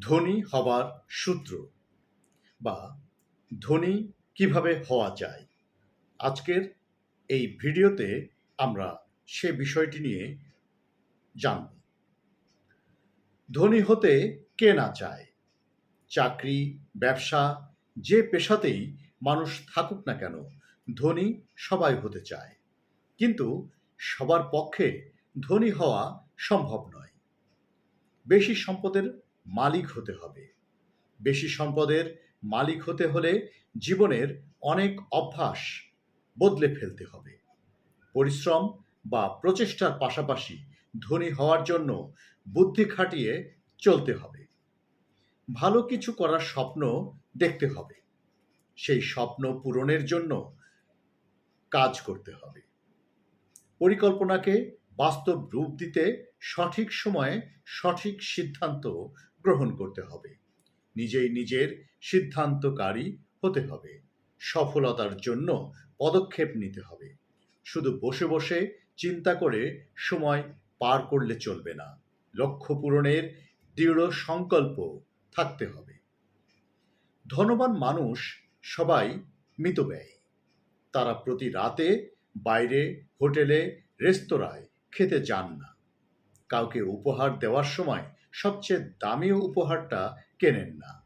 ধনী হবার সূত্র বা ধনী কীভাবে হওয়া যায়? আজকের এই ভিডিওতে আমরা সে বিষয়টি নিয়ে জানব। ধনী হতে কে না চায়? চাকরি, ব্যবসা, যে পেশাতেই মানুষ থাকুক না কেন, ধনী সবাই হতে চায়। কিন্তু সবার পক্ষে ধনী হওয়া সম্ভব নয়। বেশি সম্পদের মালিক হতে হবে। বেশি সম্পদের মালিক হতে হলে জীবনের অনেক অভ্যাস বদলে ফেলতে হবে। পরিশ্রম বা প্রচেষ্টার পাশাপাশি ধনী হওয়ার জন্য বুদ্ধি খাটিয়ে চলতে হবে। ভালো কিছু করার স্বপ্ন দেখতে হবে। সেই স্বপ্ন পূরণের জন্য কাজ করতে হবে। পরিকল্পনাকে বাস্তব রূপ দিতে সঠিক সময়ে সঠিক সিদ্ধান্ত গ্রহণ করতে হবে। নিজেই নিজের সিদ্ধান্তকারী হতে হবে। সফলতার জন্য পদক্ষেপ নিতে হবে। শুধু বসে বসে চিন্তা করে সময় পার করলে চলবে না। লক্ষ্য পূরণের দৃঢ় সংকল্প থাকতে হবে। ধনবান মানুষ সবাই মিতব্যয়ী তারা প্রতি রাতে বাইরে, হোটেলে, রেস্তোরাঁয় খেতে যান না। কাউকে উপহার দেওয়ার সময় সবচেয়ে দামি উপহারটা কেনেন না।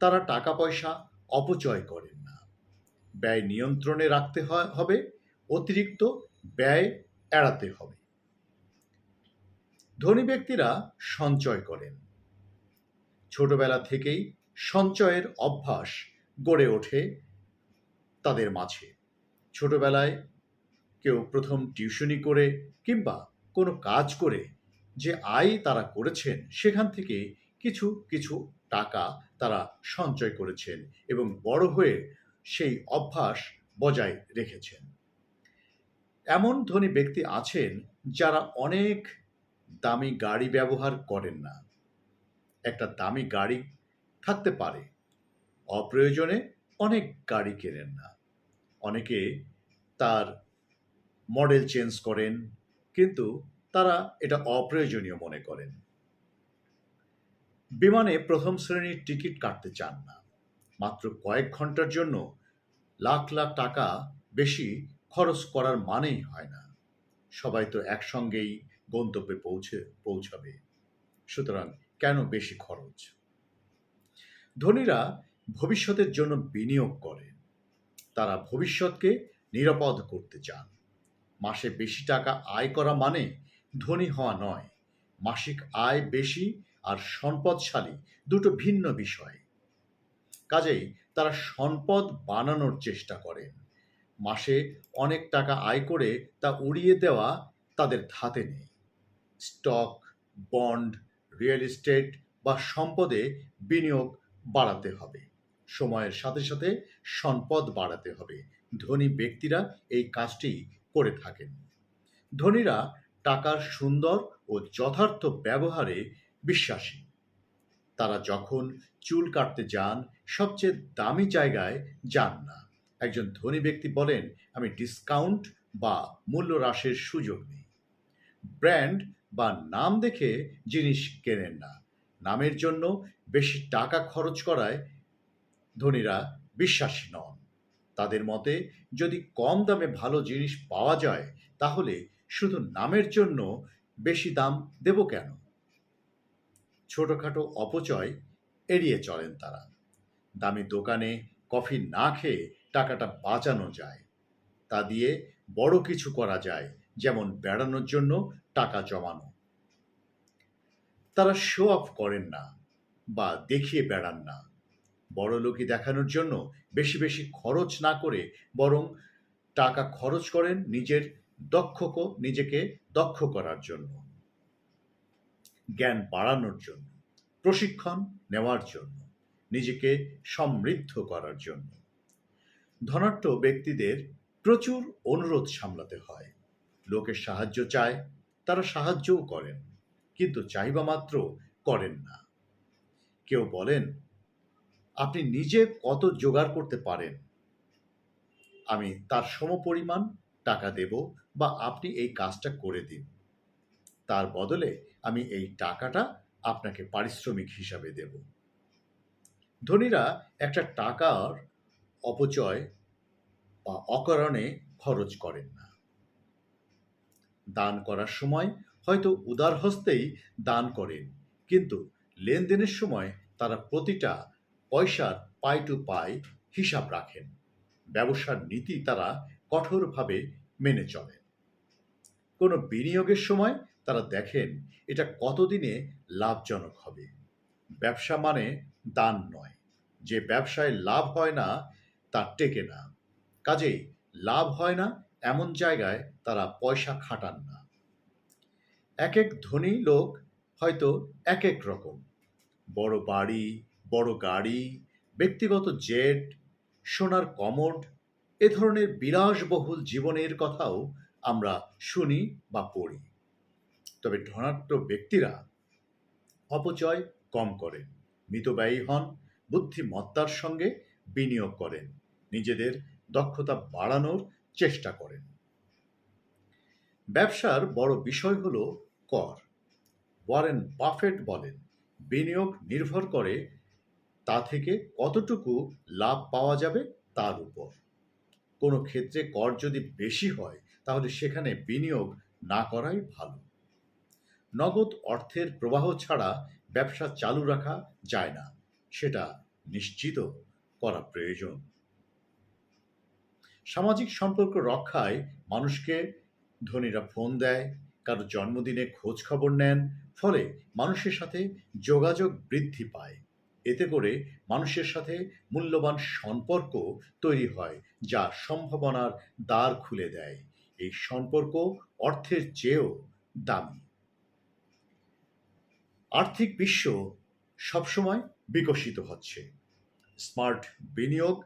তারা টাকা পয়সা অপচয় করেন না। ব্যয় নিয়ন্ত্রণে রাখতে হবে, অতিরিক্ত ব্যয় এড়াতে হবে। ধনী ব্যক্তিরা সঞ্চয় করেন। ছোটবেলা থেকেই সঞ্চয়ের অভ্যাস গড়ে ওঠে তাদের মাঝে। ছোটবেলায় কেউ প্রথম টিউশনি করে কিংবা কোনো কাজ করে যে আয় তারা করেছেন, সেখান থেকে কিছু কিছু টাকা তারা সঞ্চয় করেছেন এবং বড় হয়ে সেই অভ্যাস বজায় রেখেছেন। এমন ধনী ব্যক্তি আছেন যারা অনেক দামি গাড়ি ব্যবহার করেন না। একটা দামি গাড়ি থাকতে পারে, অপ্রয়োজনে অনেক গাড়ি কেনেন না। অনেকে তার মডেল চেঞ্জ করেন, কিন্তু তারা এটা অপ্রয়োজনীয় মনে করেন। বিমানে প্রথম শ্রেণির টিকিট কাটতে চান না। মাত্র কয়েক ঘণ্টার জন্য লাখ লাখ টাকা বেশি খরচ করার মানেই হয় না। সবাই তো একসঙ্গেই গন্তব্যে পৌঁছে, পৌঁছাবে। সুতরাং কেন বেশি খরচ? ধনীরা ভবিষ্যতের জন্য বিনিয়োগ করেন তারা ভবিষ্যৎকে নিরাপদ করতে চান। মাসে বেশি টাকা আয় করা মানে ধনী হওয়া নয়। মাসিক আয় বেশি আর সম্পদশালী দুটো ভিন্ন বিষয়। কাজেই তারা সম্পদ বানানোর চেষ্টা করেন। মাসে অনেক টাকা আয় করে তা উড়িয়ে দেওয়া তাদের ধাতে নেই। স্টক, বন্ড, রিয়েল এস্টেট বা সম্পদে বিনিয়োগ বাড়াতে হবে। সময়ের সাথে সাথে সম্পদ বাড়াতে হবে। ধনী ব্যক্তিরা এই কাজটি করে থাকেন। ধনীরা টাকার সুন্দর ও যথার্থ ব্যবহারে বিশ্বাসী। তারা যখন চুল কাটতে যান, সবচেয়ে দামি জায়গায় যান না। একজন ধনী ব্যক্তি বলেন, আমি ডিসকাউন্ট বা মূল্য হ্রাসের সুযোগ নেই। ব্র্যান্ড বা নাম দেখে জিনিস কেনেন না। নামের জন্য বেশি টাকা খরচ করায় ধনীরা বিশ্বাসী নন। তাদের মতে, যদি কম দামে ভালো জিনিস পাওয়া যায়, তাহলে শুধু নামের জন্য বেশি দাম দেব কেন? ছোটখাটো অপচয় এড়িয়ে চলেন তারা। দামি দোকানে কফি না খেয়ে টাকাটা বাঁচানো যায়। তা দিয়ে বড় কিছু করা যায়, যেমন বেড়ানোর জন্য টাকা জমানো। তারা শো অফ করেন না বা দেখিয়ে বেড়ান না। বড় লোকই দেখানোর জন্য বেশি বেশি খরচ না করে বরং টাকা খরচ করেন নিজের দক্ষকে নিজেকে দক্ষ করার জন্য। জ্ঞান বাড়ানোর জন্য, প্রশিক্ষণ নেওয়ার জন্য, নিজেকে সমৃদ্ধ করার জন্য। ধনাঢ্য ব্যক্তিদের প্রচুর অনুরোধ সামলাতে হয়। লোকের সাহায্য চায়, তারা সাহায্যও করেন, কিন্তু চাইবা মাত্র করেন না। কেউ বলেন, আপনি নিজে কত জোগাড় করতে পারেন? আমি তার সমপরিমাণ টাকা দেব বা আপনি এই কাজটা করে দিন। তার বদলে আমি এই টাকাটা আপনাকে পারিশ্রমিক হিসাবে দেব। ধনীরা একটা টাকার অপচয় বা অকারণে খরচ করেন না। দান করার সময় হয়তো উদার হস্তেই দান করেন, কিন্তু লেনদেনের সময় তারা প্রতিটা পয়সার পাই টু পাই হিসাব রাখেন। ব্যবসার নীতি তারা কঠোরভাবে মেনে চলে। কোনো বিনিয়োগের সময় তারা দেখেন এটা কতদিনে লাভজনক হবে। ব্যবসা মানে দান নয়। যে ব্যবসায় লাভ হয় না, তা টেকে না। কাজেই লাভ হয় না, এমন জায়গায় তারা পয়সা খাটান না। এক এক ধনী লোক হয়তো এক এক রকম। বড় বাড়ি, বড় গাড়ি, ব্যক্তিগত জেট, সোনার কমোড এ ধরনের বিলাসবহুল জীবনের কথাও আমরা শুনি বা পড়ি। তবে ধনাঢ্য ব্যক্তিরা অপচয় কম করেন, মিতব্যয়ী হন, বুদ্ধিমত্তার সঙ্গে বিনিয়োগ করেন, নিজেদের দক্ষতা বাড়ানোর চেষ্টা করেন। ব্যবসার বড় বিষয় হল কর। ওয়ারেন বাফেট বলেন, বিনিয়োগ নির্ভর করে তা থেকে কতটুকু লাভ পাওয়া যাবে তার উপর। কোনো ক্ষেত্রে কর যদি বেশি হয়, তাহলে সেখানে বিনিয়োগ না করাই ভালো। নগদ অর্থের প্রবাহ ছাড়া ব্যবসা চালু রাখা যায় না, সেটা নিশ্চিত করা প্রয়োজন। সামাজিক সম্পর্ক রক্ষায় মানুষকে ধনীরা ফোন দেয়, কারও জন্মদিনে খোঁজ খবর নেন, ফলে মানুষের সাথে যোগাযোগ বৃদ্ধি পায়। এতে করে মানুষের সাথে মূল্যবান সম্পর্ক তৈরি হয়, যা সম্ভাবনার দ্বার খুলে দেয়। এই সম্পর্ক অর্থের চেয়েও দামি। আর্থিক বিশ্ব সবসময় বিকশিত হচ্ছে। স্মার্ট বিনিয়োগ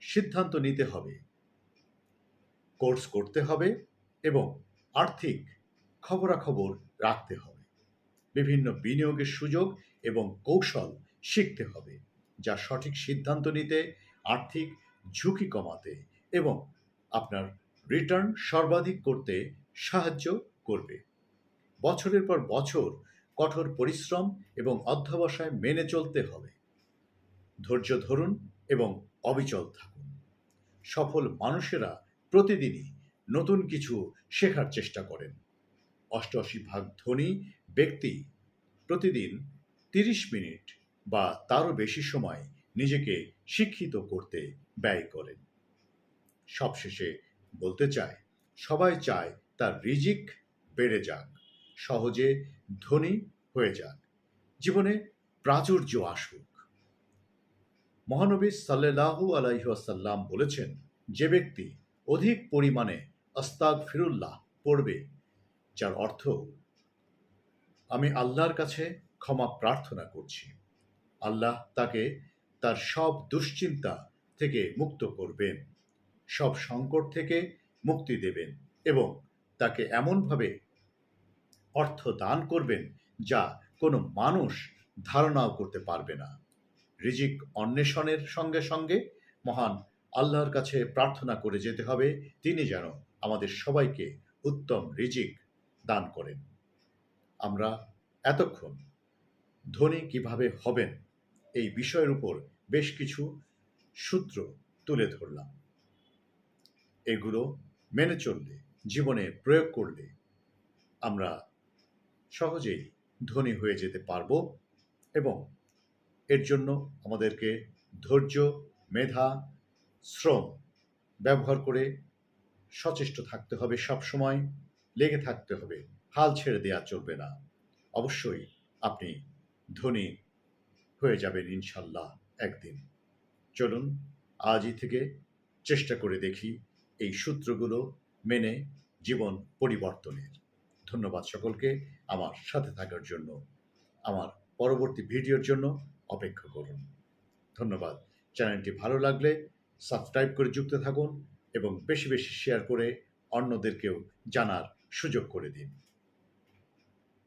সিদ্ধান্ত নিতে হবে। কোর্স করতে হবে এবং আর্থিক খবরাখবর রাখতে হবে। বিভিন্ন বিনিয়োগের সুযোগ এবং কৌশল শিখতে হবে, যা সঠিক সিদ্ধান্ত নিতে, আর্থিক ঝুঁকি কমাতে এবং আপনার রিটার্ন সর্বাধিক করতে সাহায্য করবে। বছরের পর বছর কঠোর পরিশ্রম এবং অধ্যবসায় মেনে চলতে হবে। ধৈর্য ধরুন এবং অবিচল থাকুন। সফল মানুষেরা প্রতিদিনই নতুন কিছু শেখার চেষ্টা করেন। অষ্টআশি ভাগ ধনী ব্যক্তি প্রতিদিন তিরিশ মিনিট বা তারও বেশি সময় নিজেকে শিক্ষিত করতে ব্যয় করেন। সবশেষে বলতে চায় সবাই চায় তার রিজিক বেড়ে যাক, সহজে ধনী হয়ে যাক, জীবনে প্রাচুর্য আসুক। মহানবী সাল্লাহু আলাইসাল্লাম বলেছেন, যে ব্যক্তি অধিক পরিমাণে আস্তাক ফিরুল্লাহ পড়বে, যার অর্থ, আমি আল্লাহর কাছে ক্ষমা প্রার্থনা করছি। আল্লাহ তাকে তার সব দুশ্চিন্তা থেকে মুক্ত করবেন, সব সংকট থেকে মুক্তি দেবেন এবং তাকে এমনভাবে অর্থ দান করবেন যা কোনো মানুষ ধারণাও করতে পারবে না। রিজিক অন্বেষণের সঙ্গে সঙ্গে মহান আল্লাহর কাছে প্রার্থনা করে যেতে হবে, তিনি যেন আমাদের সবাইকে উত্তম রিজিক দান করেন। আমরা এতক্ষণ ধনী কীভাবে হবেন এই বিষয়ের উপর বেশ কিছু সূত্র তুলে ধরলাম। এগুলো মেনে চললে, জীবনে প্রয়োগ করলে আমরা সহজেই ধনী হয়ে যেতে পারব এবং এর জন্য আমাদেরকে ধৈর্য, মেধা, শ্রম ব্যবহার করে সচেষ্ট থাকতে হবে সব সময়, লেগে থাকতে হবে, হাল ছেড়ে দেওয়া চলবে না। অবশ্যই আপনি ধনী হয়ে যাবেন ইনশাল্লাহ একদিন। চলুন, আজই থেকে চেষ্টা করে দেখি এই সূত্রগুলো মেনে জীবন পরিবর্তনের। ধন্যবাদ সকলকে আমার সাথে থাকার জন্য। আমার পরবর্তী ভিডিওর জন্য অপেক্ষা করুন। ধন্যবাদ। চ্যানেলটি ভালো লাগলে সাবস্ক্রাইব করে যুক্ত থাকুন এবং বেশি বেশি শেয়ার করে অন্যদেরকেও জানার সুযোগ করে দিন।